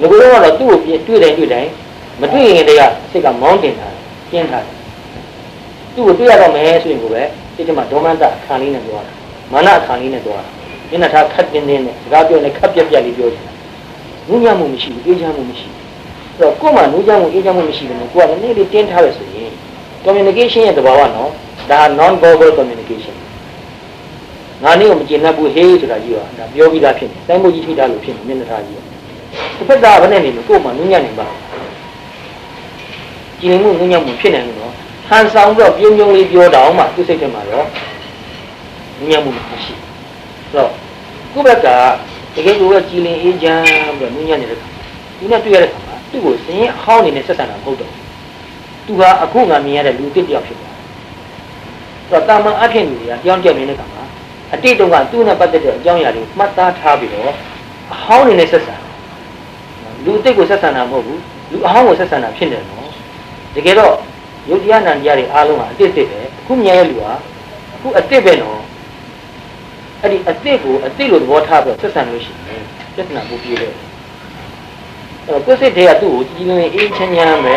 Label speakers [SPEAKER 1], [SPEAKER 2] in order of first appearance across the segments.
[SPEAKER 1] ငကိုတော့ကတော့သူ့ကိုပြတွေ့တယ်တွေ့တယ်မတွေ့ရင်တည်းကစိတ်ကမောင်းတင်တာကျင်းထားတယ်သူ့ကိုတွေ့ရတော့မယ်ဆိုရင်ကိုပဲစိတ်ထဲမှာဒေါမနတအခါလေးနဲ့ပြောတာမာနအခါလေးနဲ့ပြောတာမျက်နှာထားခတ်တင်းတင်းနဲ့စကားပြောနေခတ်ပြက်ပြက်လေးပြောတယ်ငုံညမှုမရှိဘူးအေးချမ်းမှုမရှိဘူးအဲ့တော့ကိုယ်မှငုံချမ်းမှုအေးချမ်းမှုမရှိတယ်ကိုယ်ကလည်းနည်းလေးတင်းထားရဆိုရင် communication ရဲ့သဘာဝနော်ဒါ non verbal communication ငါနေ့ကိုမကျေနပ်ဘူးဟေးဆိုတာကြီးကဒါပြောပြီးသားဖြစ်နေတိုင်းမှုကြီးထိတာလို့ဖြစ်နေမျက်နှာထားကြီး တစ်ဖက်ကဘယ်နဲ့နေလို့ကိုယ်မှငုံညံ့နေပါကြည်နေမှုငုံညံ့မှုဖြစ်နေလို့နော်ဟန်ဆောင်ပြီးတော့ပြုံးပြုံးလေးပြောတောင်မှသူ့စိတ်ထဲမှာတော့ငုံညံ့မှုမရှိဆိုတော့ကိုယ့်ဘက်ကတကယ်ကိုယ်ကကြည်လင်အေးချမ်းပြီးတော့ငုံညံ့နေတဲ့ခါသူနဲ့တွေ့ရတဲ့ခါမှာသူ့ကိုစရင်အဟောင်းနေနဲ့ဆက်ဆံတာမဟုတ်တော့သူကအခုငါမြင်ရတဲ့လူတစ်ယောက်ဖြစ်သွားတယ်ဆိုတော့တာမန်အဖြစ်လူတွေကကြောင်းကြောက်နေတဲ့ခါမှာအတိတ်တုန်းကသူ့နဲ့ပတ်သက်တဲ့အကြောင်းအရာတွေကိုမှတ်သားထားပြီးတော့အဟောင်းနေနဲ့ဆက်ဆံ လူအတိတ်ကိုဆက်ဆံတာမဟုတ်ဘူးလူအဟောင်းကိုဆက်ဆံတာဖြစ်တယ်နော်တကယ်တော့ယုတ်တရားနံတရားတွေအားလုံးကအတိတ်တစ်ပဲအခုမြင်ရတဲ့လူကအခုအတိတ်ပဲနော်အဲ့ဒီအတိတ်ကိုအတိတ်လိုသဘောထားပြီးတော့ဆက်ဆံလို့ရှိရင်ပြဿနာပိုပြေတယ်အဲ့တော့ကိုယ်စိတ်တွေကသူ့ကိုကြည်လင်အေးချမ်းချမ်းပဲ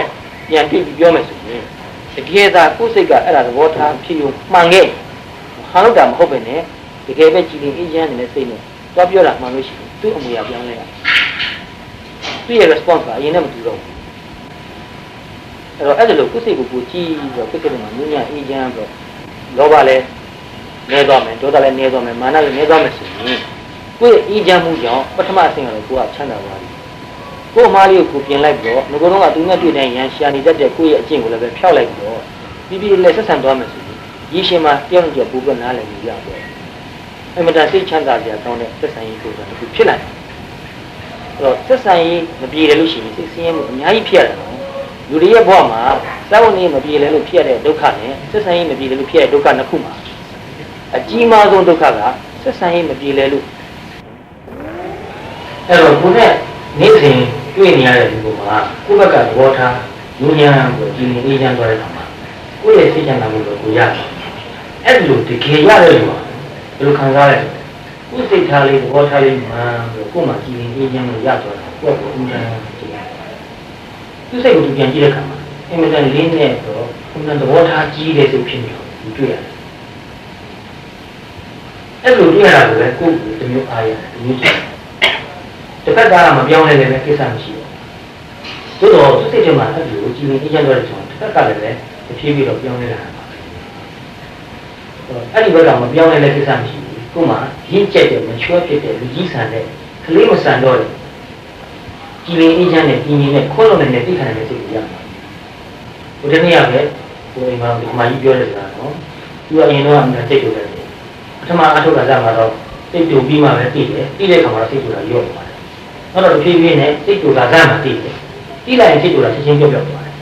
[SPEAKER 1] ပြန်တွေ့ပြီးပြောမယ်ဆိုရင်တကယ်သာကိုယ်စိတ်ကအဲ့ဒါသဘောထားဖြစ်လို့မှန်ခဲ့ဟန်လို့တာမဟုတ်ပဲနဲ့တကယ်ပဲကြည်လင်အေးချမ်းနေတဲ့စိတ်နဲ့သွားပြောတာမှန်လို့ရှိရင်သူ့အမူအရာပြောင်းလဲတာ သူ့ရဲ့ response ကအရင်နဲ့မတူတော့ဘူးအဲ့တော့အဲ့ဒါလို့ကိုယ်စိတ်ကိုကိုကြည့်ပြီးတော့ကိုယ်စိတ်ကမှာညဉ့်ညအေးချမ်းပြီးတော့လောဘလည်းနေသွားမယ်ဒေါသလည်းနေသွားမယ်မာနလည်းနေသွားမယ်ဆိုရင်ကိုယ့်ရဲ့အေးချမ်းမှုကြောင့်ပထမအဆင့်ကတော့ကိုယ်ကချမ်းသာသွားပြီကိုယ်အမားလေးကိုကိုပြင်လိုက်ပြီးတော့ငကိုယ်တော့ကသူနဲ့တွေ့တိုင်းရန်ရှာနေတတ်တဲ့ကိုယ့်ရဲ့အကျင့်ကိုလည်းပဲဖျောက်လိုက်ပြီးတော့ပြီးပြီးလည်းဆက်ဆံသွားမယ်ဆိုရင်ရေရှင်မှာတယောက်နဲ့တယောက်ပူပနားလည်းရရတော့အမှန်တန်စိတ်ချမ်းသာစရာကောင်းတဲ့ဆက်ဆံရေးကိုယ်ကတစ်ခုဖြစ်လာတယ် အဲ့တော့ဆက်ဆံရေးမပြေတယ်လို့ရှိရင်စိတ်ဆင်းရဲမှုအများကြီးဖြစ်ရတယ်နော်လူတွေရဲ့ဘဝမှာစောင့်နေမပြေလဲလို့ဖြစ်ရတဲ့ဒုက္ခနဲ့ဆက်ဆံရေးမပြေလဲလို့ဖြစ်ရတဲ့ဒုက္ခနှစ်ခုမှာအကြီးမားဆုံးဒုက္ခကဆက်ဆံရေးမပြေလဲလို့အဲ့တော့ကိုယ်နဲ့နေ့စဉ်တွေ့နေရတဲ့လူကကိုယ့်ဘက်ကသဘောထားလူညာကိုကြည်နေအေးချမ်းသွားတဲ့အခါမှာကိုယ့်ရဲ့စိတ်ချမ်းသာမှုကိုကိုရတယ်အဲ့ဒီလိုတကယ်ရတဲ့လူကဘယ်လိုခံစားလဲ ကိုယ်စိတ်ထားလေးသဘောထားလေးမှန်ပြီးကိုယ်မှကြည်နေအေးချမ်းမှုရသွားတာကိုယ့်ကိုယ်အမှန်ကြည့်ရတယ်သူစိတ်ကိုသူပြန်ကြည့်တဲ့အခါမှာအင်မတန်လေးနဲ့တော့အမှန်သဘောထားကြီးတဲ့စိတ်ဖြစ်နေတော့သူတွေ့ရတယ်အဲ့လိုတွေ့ရတာကိုပဲကိုယ့်ကိုတစ်မျိုးအားရတယ်ဒီမျိုးကြည့်တစ်ဖက်ကမပြောင်းလဲလည်းပဲကိစ္စမရှိဘူးသို့တော့သူစိတ်ထဲမှာအဲ့လိုကြည်နေအေးချမ်းသွားတဲ့ဆိုတော့တစ်ဖက်ကလည်းပဲတဖြည်းဖြည်းတော့ပြောင်းလဲလာတာပါအဲ့ဒီဘက်ကမပြောင်းလဲတဲ့ကိစ္စမရှိဘူး ကို့မှာရင့်ကျက်တဲ့မချွဲဖြစ်တဲ့လူကြီးဆန်တဲ့ကလေးမဆန်တော့တဲ့ကြည်နေအေးချမ်းတဲ့ကြည်နေတဲ့ခွန်းလုံးနဲ့တိခါနေတဲ့စိတ်ကိုရမှာဘုရားနေ့ရပဲကိုအိမ်မှာဒီမှာကြီးပြောတယ်ဆိုတာနော်သူကအရင်တော့အမှန်စိတ်တူတယ်ပထမအထုတ်ကစားမှာတော့စိတ်တူပြီးမှပဲသိတယ်သိတဲ့အခါမှာစိတ်တူတာရော့သွားတယ်နောက်တော့တဖြည်းဖြည်းနဲ့စိတ်တူတာစားမှသိတယ်သိလိုက်ရင်စိတ်တူတာချက်ချင်းပြော့ပြော့သွားတယ်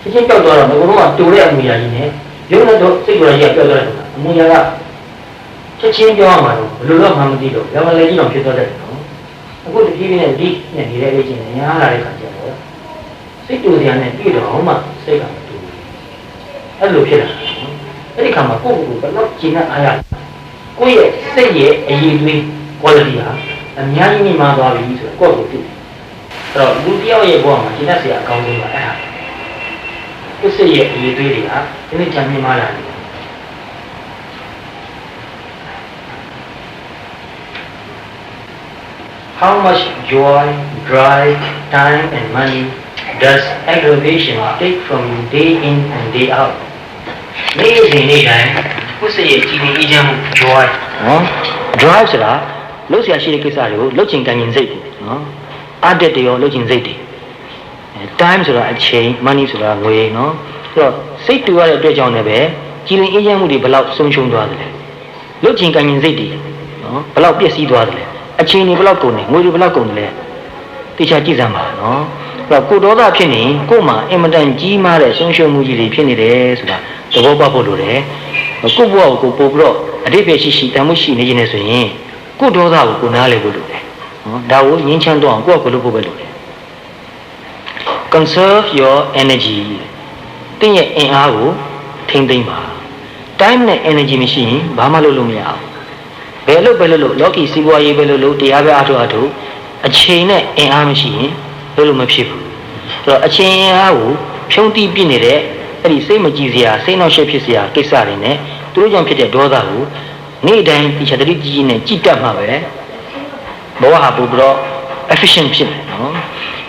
[SPEAKER 1] ချက်ချင်းပြော့သွားတော့ငါကတော့တူတဲ့အမူအရာကြီးနဲ့ရုပ်နဲ့တော့စိတ်တူတာကြီးကပြော့သွားတယ်အမူအရာက ချက်ချင်းပြောရမှာတော့ဘယ်လိုတော့မှမသိတော့ရမလဲကြီးတော့ဖြစ်သွားတယ်နော်အခုတဖြည်းဖြည်းနဲ့ဒီနဲ့နေတဲ့လေ့ကျင့်နေညာလာတဲ့ခါကျတော့စိတ်တူစရာနဲ့တွေ့တော့မှစိတ်ကမတူဘူးအဲ့လိုဖြစ်လာတယ်နော်အဲ့ဒီခါမှာကိုယ့်ကိုယ်ကိုဘယ်တော့ကျင့်အားရကိုယ့်ရဲ့စိတ်ရဲ့အရေးသွေး quality ဟာအများကြီးမြင့်မားသွားပြီဆိုတော့ကိုယ့်ကိုယ်သိတယ်အဲ့တော့လူတစ်ယောက်ရဲ့ဘဝမှာကျင့်တတ်စရာအကောင်းဆုံးကအဲ့ဒါကိုယ်စိတ်ရဲ့အရေးသွေးတွေကဒီနေ့ချမ်းမြင့်မားလာတယ် How much joy, drive, time and money does aggravation take from you day in and day out? နေ့စဉ်နေ့တိုင်းကိုယ်စိတ်ရဲ့ကြည်နေအေးချမ်းမှု joy နော် drive ဆိုတာလှုပ်ရှားရှိတဲ့ကိစ္စတွေကိုလှုပ်ချင်ကန်ရင်စိတ်တွေနော်အတက်တွေရောလှုပ်ချင်စိတ်တွေအဲ time ဆိုတာအချိန် money ဆိုတာငွေနော်ဆိုတော့စိတ်တူရတဲ့အတွက်ကြောင့်လည်းပဲကြည်လင်အေးချမ်းမှုတွေဘယ်လောက်ဆုံးရှုံးသွားသလဲလှုပ်ချင်ကန်ရင်စိတ်တွေနော်ဘယ်လောက်ပျက်စီးသွားသလဲ အချိန်တွေဘယ်လောက်ကုန်နေငွေတွေဘယ်လောက်ကုန်တယ်လဲတေချာကြည့်စမ်းပါနော်အဲ့တော့ကိုဒေါသဖြစ်နေကို့မှာအင်မတန်ကြီးမားတဲ့ဆုံးရှုံးမှုကြီးတွေဖြစ်နေတယ်ဆိုတာသဘောပေါက်ဖို့လိုတယ်ကို့ဘဝကိုကိုပို့ပြီးတော့အတိတ်ပဲရှိရှိတန်မှုရှိနေခြင်းနဲ့ဆိုရင်ကို့ဒေါသကိုကိုနားလည်ဖို့လိုတယ်နော်ဒါကိုငြင်းချမ်းတော့အောင်ကိုယ့်ကိုယ်လုပ်ဖို့ပဲလိုတယ် conserve your energy တင့်ရဲ့အင်အားကိုထိမ့်သိမ့်ပါ time နဲ့ energy မရှိရင်ဘာမှလုပ်လို့မရအောင်ဘ ယ်လို့ပဲလို့လို့လောကီစီးပွားရေးပဲလို့လို့တရားပဲအားထုတ်အားထုတ်အချိန်နဲ့အင်အားမရှိရင်
[SPEAKER 2] လို့လို့မဖြစ်ဘူးဆိုတော့အချင်းအားကိုဖြုံးတိပြနေတဲ့အဲ့ဒီစိတ်မကြည်စရာစိတ်နှောက်ရှက်ဖြစ်စရာကိစ္စတွေနဲ့သူတို့ကြောင့်ဖြစ်တဲ့ဒေါသကိုနေ့တိုင်းဒီချက်တတိကြီးကြီးနဲ့ကြည်တတ်မှာပဲဘဝဟာပို့ပြီးတော့ efficient ဖြစ်တယ်နော်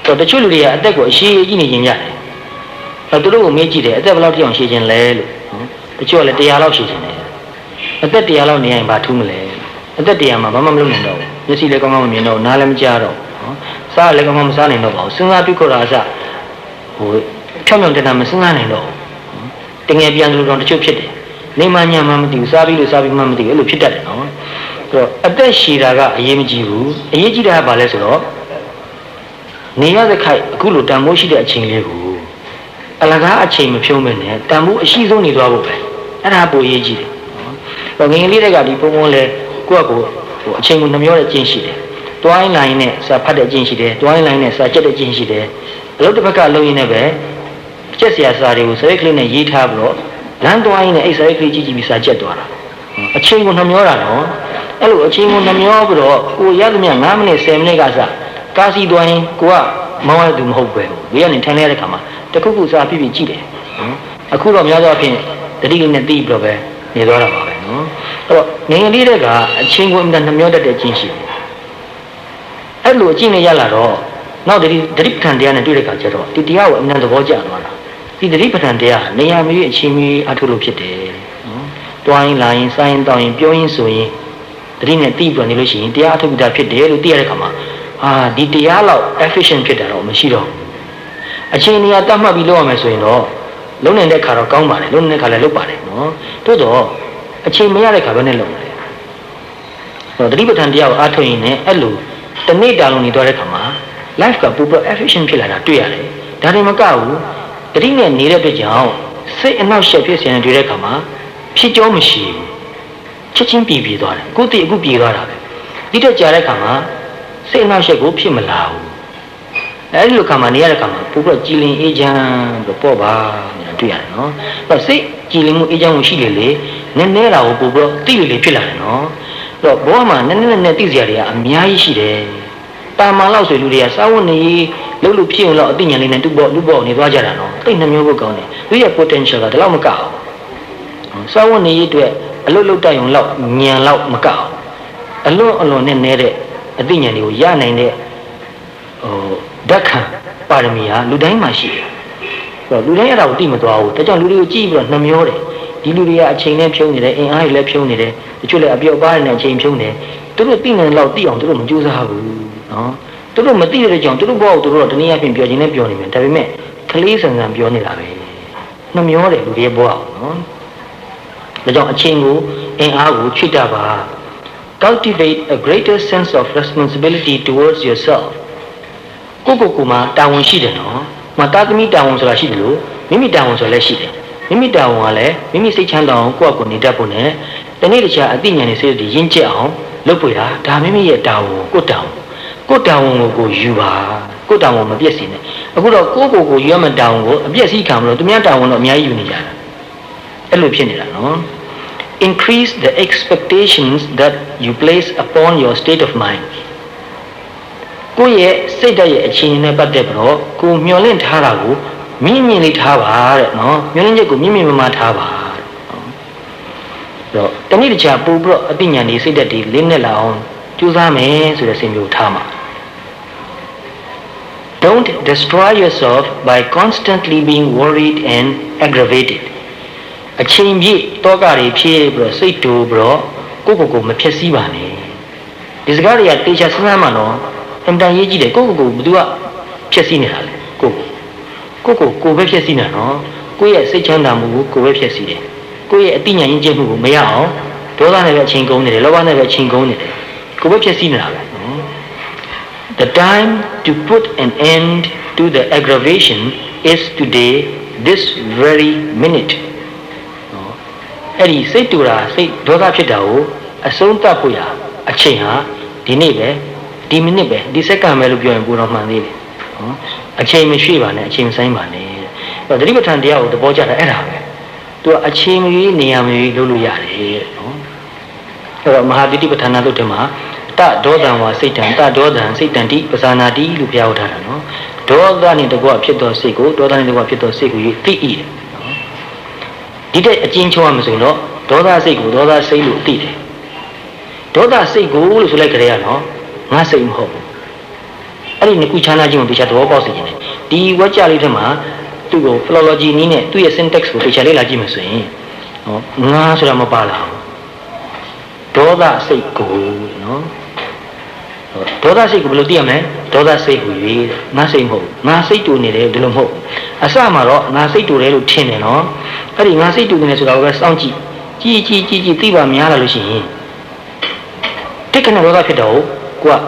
[SPEAKER 2] ဆိုတော့တချို့လူတွေကအသက်ကိုအရှိကြီးနေခြင်းရတယ်အဲသူတို့ကိုမေးကြည့်တယ်အသက်ဘယ်လောက်တိအောင်ရှိခြင်းလဲလို့နော်တချို့ကလည်း100လောက်ရှိခြင်းတယ်အသက်100လောက်နေရင်ဘာထူးမလဲ အသက်100မှာဘာမှမလုပ်နိုင်တော့ဘူးမျက်စိလည်းကောင်းကောင်းမမြင်တော့ဘူးနားလည်းမကြားတော့ဘူးနော်စားလည်းကောင်းကောင်းမစားနိုင်တော့ပါဘူးစဉ်းစားပြီးခေါ်တာအစဟိုဖြောင်းဖြောင်းတက်တာမစဉ်းစားနိုင်တော့ဘူးတငယ်ပြန်လူတော်တချို့ဖြစ်တယ်နေမှညမှမသိဘူးစားပြီးလို့စားပြီးမှမသိဘူးအဲ့လိုဖြစ်တတ်တယ်နော်ဆိုတော့အသက်ရှည်တာကအရေးမကြီးဘူးအရေးကြီးတာကဘာလဲဆိုတော့နေရတဲ့ခိုက်အခုလိုတန်မိုးရှိတဲ့အချိန်လေးကိုအလကားအချိန်မဖြုံးမနဲ့တန်မိုးအရှိဆုံးနေသွားဖို့ပဲအဲ့ဒါပိုအရေးကြီးတယ်နော်ငငယ်လေးတွေကဒီပုံပုံလဲ ကိုယ့်အကိုဟိုအချိန်ကိုနှမျောတဲ့အကျင့်ရှိတယ်တွိုင်းလိုင်းနဲ့စာဖတ်တဲ့အကျင့်ရှိတယ်တွိုင်းလိုင်းနဲ့စာကြက်တဲ့အကျင့်ရှိတယ်အလုပ်တစ်ဖက်ကလုပ်ရင်းနဲ့ပဲကျက်စရာစာတွေကိုစရိတ်ကလေးနဲ့ရေးထားပြီးတော့လမ်းတွိုင်းနဲ့အဲ့စရိတ်ကလေးကြည့်ကြည့်ပြီးစာကြက်သွားတာအချိန်ကိုနှမျောတာနော်အဲ့လိုအချိန်ကိုနှမျောပြီးတော့ကိုရသမျှ9မိနစ်10မိနစ်ကစကားစီတွိုင်းကိုကမောင်းရသူမဟုတ်ပဲဘေးကနေထိုင်လိုက်တဲ့ခါမှာတခုခုစာပြပြကြည့်တယ်နော်အခုတော့များသောအားဖြင့်တတိလေးနဲ့တီးပြီးတော့ပဲနေသွားတာပါပဲ နော်အဲ့တော့ငငယ်လေးတွေကအချင်းကိုအမှန်နှမျောတတ်တဲ့အချင်းရှိတယ်အဲ့လိုအချင်းနဲ့ရလာတော့နောက်တတိတတိပဋ္ဌာန်တရားနဲ့တွေ့တဲ့အခါကျတော့ဒီတရားကိုအမှန်သဘောကျသွားတာဒီတတိပဋ္ဌာန်တရားနေရာမျိုးအချင်းမျိုးအထုလို့ဖြစ်တယ်နော်တွိုင်းလာရင်စိုင်းတောင်းရင်ပြောရင်ဆိုရင်တတိနဲ့တီးပြီးနေလို့ရှိရင်တရားအထုပ္ပတာဖြစ်တယ်လို့သိရတဲ့အခါမှာအာဒီတရားလောက် efficient ဖြစ်တာတော့မရှိတော့ဘူးအချင်းနေရာတတ်မှတ်ပြီးလုပ်ရမယ်ဆိုရင်တော့လုံးနေတဲ့ခါတော့ကောင်းပါတယ်လုံးနေတဲ့ခါလည်းလုပ်ပါတယ်နော်တိုးတော့ အချိန်မရတဲ့ခါဘယ်နဲ့လုပ်မလဲဆိုတော့တတိပဋ္ဌာန်တရားကိုအားထုတ်ရင်လည်းအဲ့လိုတစ်နေ့တာလုံးနေသွားတဲ့ခါမှာ life ကပူပ efficient ဖြစ်လာတာတွေ့ရတယ်ဒါတွေမကဘူးတတိနဲ့နေတဲ့အတွက်ကြောင့်စိတ်အနှောက်အယှက်ဖြစ်စေတဲ့တွေ့တဲ့ခါမှာဖြစ်ကြောမရှိဘူးချက်ချင်းပြည်ပြေးသွားတယ်အခုတည်းအခုပြေးသွားတာပဲဒီတက်ကြာတဲ့ခါမှာစိတ်အနှောက်အယှက်ကိုဖြစ်မလာဘူးအဲဒီလိုခါမှာနေရတဲ့ခါမှာပို့ပြီးကြည်လင်အေးချမ်းပြီးပေါ့ပါနေတာတွေ့ရတယ်နော်အဲ့တော့စိတ်ကြည်လင်မှုအေးချမ်းမှုရှိလေလေ နည်းနည်းတာကိုပို့ပြီးတိလေလေဖြစ်လာတယ်နော်အဲ့တော့ဘောမှာနည်းနည်းနည်းနည်းသိစရာတွေကအများကြီးရှိတယ်တာမန်လောက်ဆိုလူတွေကစာဝတ်နေလှုပ်လို့ဖြစ်ရင်တော့အသိဉာဏ်လေးနဲ့တူပေါ့လူပေါ့နေသွားကြတာနော်သိနှမျိုးဖို့ကောင်းတယ်သူရဲ့ potential ကဒီလောက်မကအောင်စာဝတ်နေအတွက်အလုတ်လုတ်တိုက်ရုံလောက်ဉာဏ်လောက်မကအောင်အလွန်အလွန်နဲ့နဲတဲ့အသိဉာဏ်တွေကိုရနိုင်တဲ့ဟိုဓာတ်ခံပါရမီဟာလူတိုင်းမှာရှိတယ်ဆိုတော့လူတိုင်းအဲ့ဒါကိုသိမသွားဘူးဒါကြောင့်လူတွေကိုကြည့်ပြီးတော့နှမျောတယ် ဒီလူတွေကအချိန်နဲ့ဖြုံးနေတယ်အင်အားတွေလည်းဖြုံးနေတယ်တချို့လည်းအပြော့ပါးနေတဲ့အချိန်ဖြုံးတယ်သူတို့သိနေလောက်သိအောင်သူတို့မကြိုးစားဘူးနော်သူတို့မသိတဲ့ကြောင့်သူတို့ဘောကိုသူတို့တော့တနည်းအားဖြင့်ပြောခြင်းနဲ့ပြောနေမယ်ဒါပေမဲ့ကလေးဆန်ဆန်ပြောနေတာပဲနှမျောတယ်လူတွေရဲ့ဘောအောင်နော်ဒါကြောင့်အချိန်ကိုအင်အားကိုချွတ်တာပါ cultivate a greater sense of responsibility towards yourself ကိုကိုကိုမှာတာဝန်ရှိတယ်နော်။မတာသမီတာဝန်ဆိုတာရှိတယ်လို့မိမိတာဝန်ဆိုတာလည်းရှိတယ်။ မိမိတာဝန်ကလည်းမိမိစိတ်ချမ်းသာအောင်ကိုယ့်အကိုနေတတ်ဖို့နဲ့တနေ့တခြားအသိဉာဏ်နဲ့စိတ်တွေရင့်ကျက်အောင်လုပ်ပွေတာဒါမိမိရဲ့တာဝန်ကိုယ့်တာဝန်ကိုယ့်တာဝန်ကိုကိုယူပါကိုယ့်တာဝန်မပြည့်စည်နဲ့အခုတော့ကိုယ့်ကိုယ်ကိုယူရမယ့်တာဝန်ကိုအပြည့်စည်ခံမလို့သူများတာဝန်တော့အများကြီးယူနေကြတာအဲ့လိုဖြစ်နေတာနော် increase the expectations that you place upon your state of mind ကိုယ့်ရဲ့စိတ်ဓာတ်ရဲ့အခြေအနေနဲ့ပတ်သက်ပြီးတော့ကိုမျောလင့်ထားတာကို မြင့်မြင့်လေးထားပါတဲ့နော်မျောလင့်ချက်ကိုမြင့်မြင့်မမထားပါတဲ့နော်တော့တနည်းတခြားပို့ပြီးတော့အသိဉာဏ်တွေစိတ်ဓာတ်တွေလင်းနဲ့လာအောင်ကြိုးစားမယ်ဆိုတဲ့စင်မျိုးထားမှာ Don't destroy yourself by constantly being worried and aggravated အချိန်ပြည့်တောကတွေဖြည့်ပြီးတော့စိတ်တူပြီးတော့ကိုယ့်ကိုယ်ကိုမဖြည့်ဆည်းပါနဲ့ဒီစကားတွေကတေချာစဉ်းစားမှတော့အင်တန်ရေးကြည့်တယ်ကိုယ့်ကိုယ်ကိုဘယ်သူကဖြည့်ဆည်းနေတာလဲကိုယ့် ကိုကိုယ့်ကိုကိုယ်ပဲဖြည့်ဆည်းနေတာနော်ကိုယ့်ရဲ့စိတ်ချမ်းသာမှုကိုကိုယ်ပဲဖြည့်ဆည်းတယ်ကိုယ့်ရဲ့အတိညာဉ်ရင်းကျက်မှုကိုမရအောင်ဒေါသနဲ့ပဲအချိန်ကုန်နေတယ်လောဘနဲ့ပဲအချိန်ကုန်နေတယ်ကိုယ်ပဲဖြည့်ဆည်းနေတာပဲနော် The time to put an end to the aggravation is today this very minute နော်အဲ့ဒီစိတ်တူတာစိတ်ဒေါသဖြစ်တာကိုအဆုံးသတ်ဖို့ရအချိန်ဟာဒီနေ့ပဲဒီမိနစ်ပဲဒီစက္ကန့်ပဲလို့ပြောရင်ပိုတော့မှန်သေးတယ်နော် အချိန်မရွှေ့ပါနဲ့အချိန်မဆိုင်ပါနဲ့တဲ့အဲ့တော့သတိပဋ္ဌာန်တရားကိုသဘောကျတာအဲ့ဒါပဲသူကအချိန်မရွေးနေရာမရွေးလုပ်လို့ရတယ်တဲ့နော်အဲ့တော့မဟာသတိပဋ္ဌာန်သုတ်ထဲမှာတတဒေါသံဝါစိတ်တံတဒေါသံစိတ်တံတိပဇာနာတိလို့ပြောထားတာနော်ဒေါသနဲ့တကွဖြစ်သောစိတ်ကိုဒေါသနဲ့တကွဖြစ်သောစိတ်ကိုသိ၏တဲ့နော်ဒီတဲ့အကျဉ်းချုံးရမဆိုတော့ဒေါသစိတ်ကိုဒေါသစိတ်လို့သိတယ်ဒေါသစိတ်ကိုလို့ဆိုလိုက်ကြရနော်ငါစိတ်မဟုတ်ဘူး အဲ့ဒီနှစ်ခုခြားနာခြင်းကိုတရားသဘောပေါက်စေခြင်းတယ်ဒီဝါကြလေးထဲမှာသူ့ကို philology နည်းနဲ့သူ့ရဲ့ syntax ကိုတရားလေ့လာကြည့်မှဆိုရင်ဟောငါဆိုတာမပါလာဘူးဒေါသစိတ်ကိုနော်ဒေါသစိတ်ကိုဘယ်လိုသိရမလဲဒေါသစိတ်ဟူ၍ငါစိတ်မဟုတ်ငါစိတ်တူနေတယ်ဒီလိုမဟုတ်အစမှာတော့ငါစိတ်တူတယ်လို့ထင်တယ်နော်အဲ့ဒီငါစိတ်တူနေတယ်ဆိုတာကိုပဲစောင့်ကြည့်ကြည့်ကြည့်ကြည့်ကြည့်သိပါများလာလို့ရှိရင်တိတ်ခဏဒေါသဖြစ်တော့ကိုက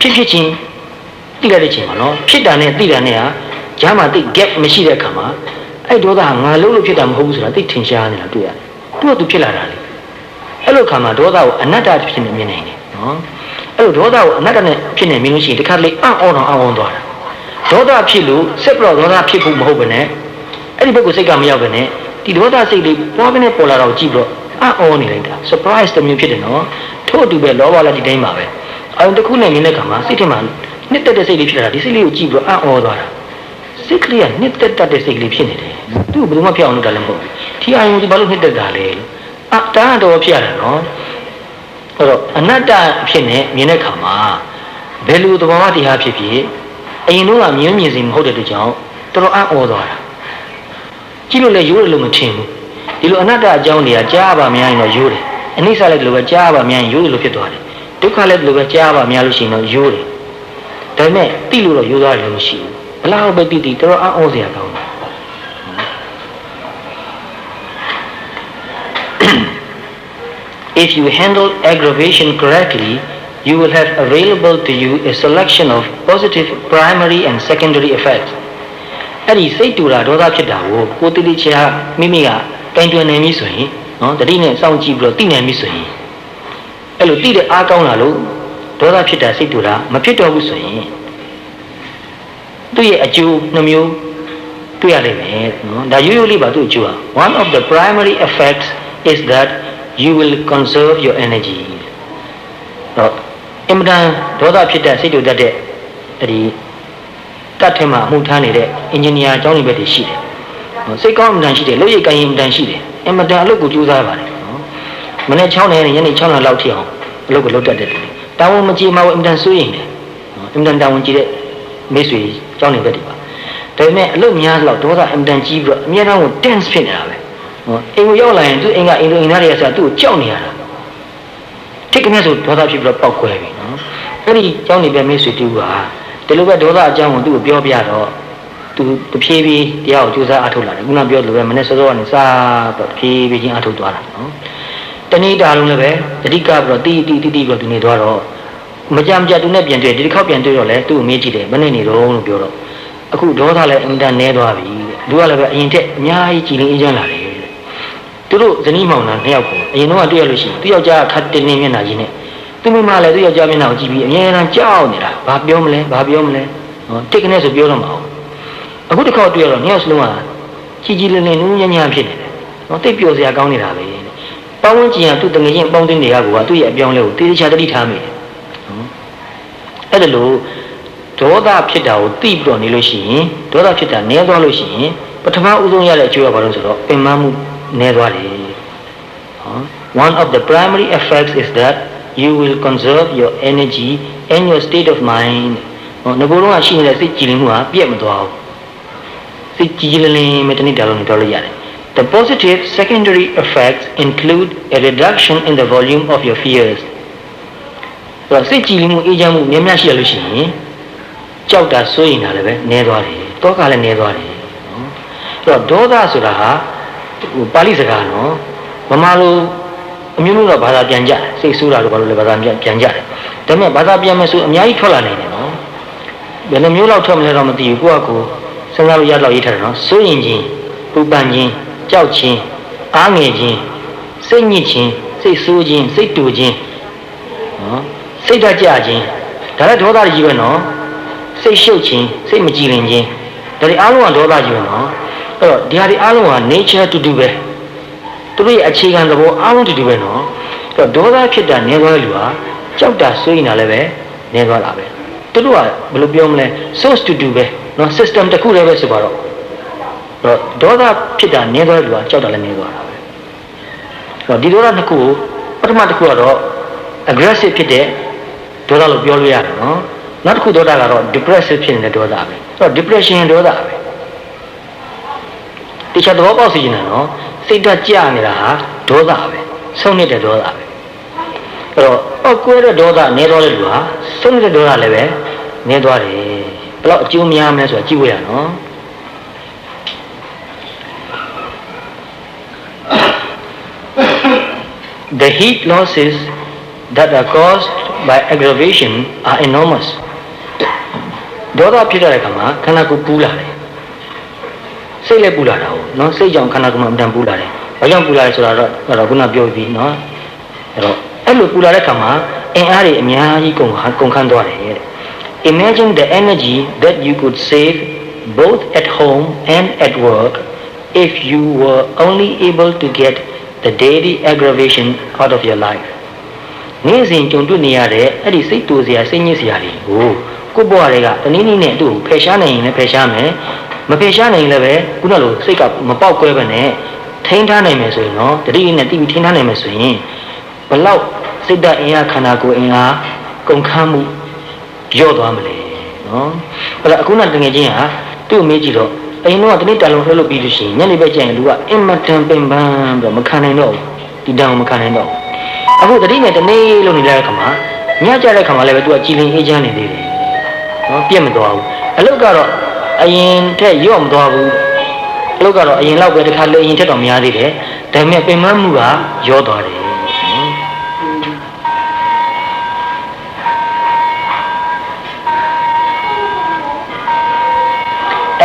[SPEAKER 2] ဖြစ်ဖြစ်ချင်း သိရတဲ့ချိန်မှာနော်ဖြစ်တာနဲ့သိတာနဲ့ဟာဂျားမှာတိတ် gap မရှိတဲ့အခါမှာအဲ့ဒေါသဟာငါလုံးလို့ဖြစ်တာမဟုတ်ဘူးဆိုတာသိထင်ရှားနေတာတွေ့ရတယ်သူ့ကသူဖြစ်လာတာလေအဲ့လိုခါမှာဒေါသကိုအနတ္တဖြစ်နေမြင်နိုင်တယ်နော်အဲ့လိုဒေါသကိုအနတ္တနဲ့ဖြစ်နေမြင်လို့ရှိရင်တခါတလေအံ့ဩတော့အံ့ဩသွားတာဒေါသဖြစ်လို့စက်ပြတော့ဒေါသဖြစ်ဖို့မဟုတ်ဘဲနဲ့အဲ့ဒီဘက်ကိုစိတ်ကမရောက်ဘဲနဲ့ဒီဒေါသစိတ်လေးပွားကနေပေါ်လာတော့ကြည့်ပြီးတော့အံ့ဩနေလိုက်တာ surprise တစ်မျိုးဖြစ်တယ်နော်ထို့အတူပဲလောဘလည်းဒီတိုင်းပါပဲအရင်တစ်ခုနဲ့မြင်တဲ့ခါမှာစိတ်ထဲမှာ နှစ်သက်တဲ့စိတ်လေးဖြစ်လာတာဒီစိတ်လေးကိုကြည့်ပြီးတော့အံ့ဩသွားတာစိတ်ကလေးကနှစ်သက်တတ်တဲ့စိတ်ကလေးဖြစ်နေတယ်သူ့ဘယ်လိုမှဖြစ်အောင်လုပ်တာလည်းမဟုတ်ဘူးဒီအာယုံဒီဘာလို့နှစ်သက်တာလဲအတားတော်ဖြစ်ရတာနော်အဲ့တော့အနတ္တဖြစ်နေမြင်တဲ့ခါမှာဘယ်လိုသဘောတရားဖြစ်ဖြစ်အရင်တော့ကမြင်မြင်စီမဟုတ်တဲ့အတွက်ကြောင့်တော်တော်အံ့ဩသွားတာကြည့်လို့လည်းရိုးတယ်လို့မထင်ဘူးဒီလိုအနတ္တအကြောင်းတွေကကြားပါများရင်တော့ရိုးတယ်အနိစ္စလည်းဒီလိုပဲကြားပါများရင်ရိုးတယ်လို့ဖြစ်သွားတယ်ဒုက္ခလည်းဒီလိုပဲကြားပါများလို့ရှိရင်တော့ရိုးတယ် ဒါပေမဲ့တိလို့တော့ရိုးသွားတယ်လို့မရှိဘူးဘလောက်ပဲတိတိတော်တော်အံ့ဩစရာကောင်းတယ် If you handle aggravation correctly, you will have available to you a selection of positive primary and secondary effects. အဲ့ဒီစိတ်တူတာဒေါသဖြစ်တာကိုကိုတိတိချာမိမိကကင်တွင်နေပြီဆိုရင်နော်တတိနဲ့စောင့်ကြည့်ပြီးတော့သိနိုင်ပြီဆိုရင်အဲ့လိုသိတဲ့အားကောင်းလာလို့ ဒေါသဖြစ်တာစိတ်တူတာမဖြစ်တော့ဘူးဆိုရင်သူ့ရဲ့အကျိုးနှမျိုးတွေ့ရလိမ့်မယ်နော်ဒါရိုးရိုးလေးပါသူ့အကျိုးဟာ one of the primary effects is that you will conserve your energy တော့အင်မတန်ဒေါသဖြစ်တဲ့စိတ်တူတတ်တဲ့ဒီတတ်ထဲမှာအမှုထားနေတဲ့အင်ဂျင်နီယာအကြောင်းတွေပဲတည်ရှိတယ်နော်စိတ်ကောင်းအင်မတန်ရှိတယ်လုပ်ရည်ကိုင်းအင်မတန်ရှိတယ်အင်မတန်အလုပ်ကိုကြိုးစားပါတယ်နော်မနေ့6နေညနေ6နာရီလောက်ထိအောင်အလုပ်ကိုလုပ်တတ်တဲ့တူ တာဝန်မကြည်မှာအင်တန်စိုးရင်တယ်အင်တန်တာဝန်ကြည်တဲ့မိတ်ဆွေကြောင်းနေပဲဒီပါဒါပေမဲ့အလုပ်များလောက်ဒေါသအင်တန်ကြီးပြီးတော့အများအားကို tense ဖြစ်နေတာပဲနော်အိမ်ကိုရောက်လာရင်သူ့အိမ်ကအိမ်လိုအိမ်သားတွေကဆိုတာသူ့ကိုကြောက်နေရတာတိတ်ကနေဆိုဒေါသဖြစ်ပြီးတော့ပောက်ကွဲပြီနော်အဲ့ဒီကြောင်းနေပဲမိတ်ဆွေတူပါဒီလိုပဲဒေါသအကြောင်းကိုသူ့ကိုပြောပြတော့သူတဖြည်းဖြည်းတရားကိုကြိုးစားအထုတ်လာတယ်ခုနပြောလိုပဲမနေ့စောစောကနေစတော့ဖြည်းဖြည်းချင်းအထုတ်သွားတာနော် တဏိတာလုံးလည်းပဲတတိကပြီးတော့တီးတီးတီးတီးပြီးတော့သူနေသွားတော့မကြမ်းကြသူနဲ့ပြန်တွေ့ဒီတစ်ခေါက်ပြန်တွေ့တော့လေသူ့ကိုမေးကြည့်တယ်မနေ့နေတော့လို့ပြောတော့အခုဒေါသလည်းအင်တာနဲသွားပြီသူကလည်းပဲအရင်ထက်အများကြီးကြည်လင်အေးချမ်းလာတယ်သူတို့ဇနီးမောင်နှံနှစ်ယောက်ကိုအရင်တော့တွေ့ရလို့ရှိရင်သူယောက်ျားခတ်တင်းနေမျက်နှာကြီးနဲ့သူမိမလည်းသူယောက်ျားမျက်နှာကိုကြည့်ပြီးအမြဲတမ်းကြောက်နေတာဘာပြောမလဲဘာပြောမလဲဟောတိတ်ကနေဆိုပြောတော့မအောင်အခုတစ်ခေါက်တွေ့ရတော့နှစ်ယောက်စလုံးကကြည်ကြည်လင်လင်နူးညံ့ညံ့ဖြစ်နေတယ်ဟောတိတ်ပျော်စရာကောင်းနေတာပဲ ပေါင်းဝန်းကျင်ကသူ့တငယ်ချင်းပေါင်းတင်းတွေကကသူ့ရဲ့အပြောင်းလဲကိုတေးသေးချာတတိထားမိတယ်ဟောအဲ့ဒါလို့ဒေါသဖြစ်တာကိုသိပြီးတော့နေလို့ရှိရင်ဒေါသဖြစ်တာနည်းသွားလို့ရှိရင်ပထမဦးဆုံးရတဲ့အကျိုးကဘာလို့ဆိုတော့ပင်မမှုနည်းသွားတယ် One of the primary effects is that you will conserve your energy and your state of mind ဟောငကိုယ်တော့ရှိနေတဲ့စိတ်ကြည်လင်မှုဟာပြည့်မသွားဘူးစိတ်ကြည်လင်လင်မဲ့တနည်းဒါလုံးပြောလို့ရတယ် The positive secondary effects include a reduction in the volume of your fears ဆိုတော့စိတ်ကြည်လင်မှုအေးချမ်းမှုမြင်မြရှိရလို့ရှိရင်ကြောက်တာစိုးရင်တာလည်းပဲနည်းသွားတယ်တောကလည်းနည်းသွားတယ်နော်ဆိုတော့ဒေါသဆိုတာဟာဟိုပါဠိစကားနော်မမလိုအမျိုးမျိုးတော့ဘာသာပြန်ကြတယ်စိတ်ဆိုးတာတို့ဘာလို့လဲဘာသာပြန်ပြန်ကြတယ်ဒါပေမဲ့ဘာသာပြန်မယ်ဆိုအများကြီးထွက်လာနိုင်တယ်နော်ဘယ်နှမျိုးလောက်ထွက်မလဲတော့မသိဘူးကိုယ့်အကူစဉ်းစားလို့ရတော့ရေးထားတယ်နော်စိုးရင်ချင်းပူပန်ချင်း ကြောက်ခြင်းအားငယ်ခြင်းစိတ်ညစ်ခြင်းစိတ်ဆိုးခြင်းစိတ်တူခြင်းနော်စိတ်ဓာတ်ကျခြင်းဒါလည်းဒေါသကြီးပဲနော်စိတ်ရှုပ်ခြင်းစိတ်မကြည်လင်ခြင်းဒါတွေအားလုံးကဒေါသကြီးပဲနော်အဲ့တော့ဒီဟာတွေအားလုံးက nature တူတူပဲသူတို့ရဲ့အခြေခံသဘောအားလုံးတူတူပဲနော်အဲ့တော့ဒေါသဖြစ်တာနည်းသွားတဲ့လူဟာကြောက်တာဆွေးနေတာလည်းပဲနည်းသွားတာပဲသူတို့ကဘယ်လိုပြောမလဲ source တူတူပဲနော် system တစ်ခုတည်းပဲဆိုပါတော့ ဒေါသဖြစ်တာနေသွားတယ်လို့ကကြောက်တာလည်းနေသွားတာပဲဆိုတော့ဒီဒေါသနှစ်ခုကိုပထမတစ်ခုကတော့ aggressive ဖြစ်တဲ့ဒေါသလို့ပြောလို့ရတယ်နော်နောက်တစ်ခုဒေါသကတော့ depressive ဖြစ်နေတဲ့ဒေါသပဲဆိုတော့ depression ဒေါသပဲတခြားသဘောပေါက်စီနေတာနော်စိတ်ဓာတ်ကြနေတာဟာဒေါသပဲဆုံးနေတဲ့ဒေါသပဲအဲ့တော့ပောက်ကွဲတဲ့ဒေါသနေတော့တဲ့လူဟာဆုံးနေတဲ့ဒေါသလည်းပဲနေသွားတယ်ဘယ်တော့အကျိုးများမလဲဆိုတာကြည့်ဖို့ရနော် The heat losses that are caused by aggravation are enormous. ဒေါသဖြစ်တဲ့အခါမှာခန္ဓာကိုယ်ပူလာတယ်။စိတ်လည်းပူလာတာဟုတ်နော်စိတ်ကြောင့်ခန္ဓာကိုယ်မှာအတန်ပူလာတယ်။ဘာကြောင့်ပူလာလဲဆိုတာတော့အဲ့တော့ခုနပြောပြီးနော်။အဲ့တော့အဲ့လိုပူလာတဲ့အခါမှာအင်အားတွေအများကြီးကုန်ခကုန်ခန်းသွားတယ်တဲ့။ Imagine the energy that you could save both at home and at work if you were only able to get the daily aggravation out of your life နေ့စဉ်ကြုံတွေ့နေရတဲ့အဲ့ဒီစိတ်တူစရာစိတ်ညစ်စရာတွေကိုကိုယ့်ဘဝတွေကတနည်းနည်းနဲ့သူ့ကိုဖယ်ရှားနိုင်ရင်လည်းဖယ်ရှားမယ်မဖယ်ရှားနိုင်ရင်လည်းပဲခုနလိုစိတ်ကမပေါက်ကွဲပဲနဲ့ထိန်းထားနိုင်မယ်ဆိုရင်တော့တတိယနဲ့တိပြီးထိန်းထားနိုင်မယ်ဆိုရင်ဘလောက်စိတ်ဓာတ်အင်အားခန္ဓာကိုယ်အင်အားကုန်ခန်းမှုလျော့သွားမလဲနော်အဲ့ဒါအခုနတငယ်ချင်းဟာသူ့ကိုမေးကြည့်တော့ အရင်တော့တနေ့တန်လုံးလှုပ်လို့ပြီးလို့ရှိရင်ညနေပဲကျရင်လူကအင်မတန်ပင်ပန်းပြီးတော့မခံနိုင်တော့ဘူးဒီတန်ကိုမခံနိုင်တော့ဘူးအခုတတိနဲ့တနေ့လုံးနေတဲ့အခါမှာညကြတဲ့အခါမှာလည်းပဲသူကကြည်လင်အေးချမ်းနေသေးတယ်နော်ပြည့်မသွားဘူးအလုတ်ကတော့အရင်ထက်ရော့မသွားဘူးအလုတ်ကတော့အရင်လောက်ပဲတစ်ခါလေအရင်ထက်တော့များသေးတယ်ဒါပေမဲ့ပင်ပန်းမှုကရောသွားတယ်နော်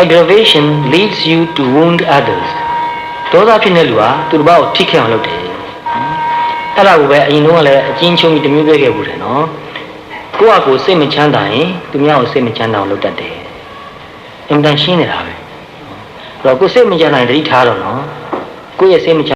[SPEAKER 2] aggravation leads you to wound others ဒေါသဖြစ်နေလူဟာသူတစ်ပါးကိုထိခိုက်အောင်လုပ်တယ်အဲ့ဒါကိုပဲအရင်တော့ကလည်းအချင်းချင်းကြီးတစ်မျိုးပြောခဲ့ဘူးတယ်နော်ကိုယ့်အကိုစိတ်မချမ်းသာရင်သူများကိုစိတ်မချမ်းသာအောင်လုပ်တတ်တယ်အင်တန်ရှင်းနေတာပဲအဲ့တော့ကိုယ်စိတ်မချမ်းသာရင်တတိထားတော့နော်ကိုယ့်ရဲ့စိတ်မချမ်း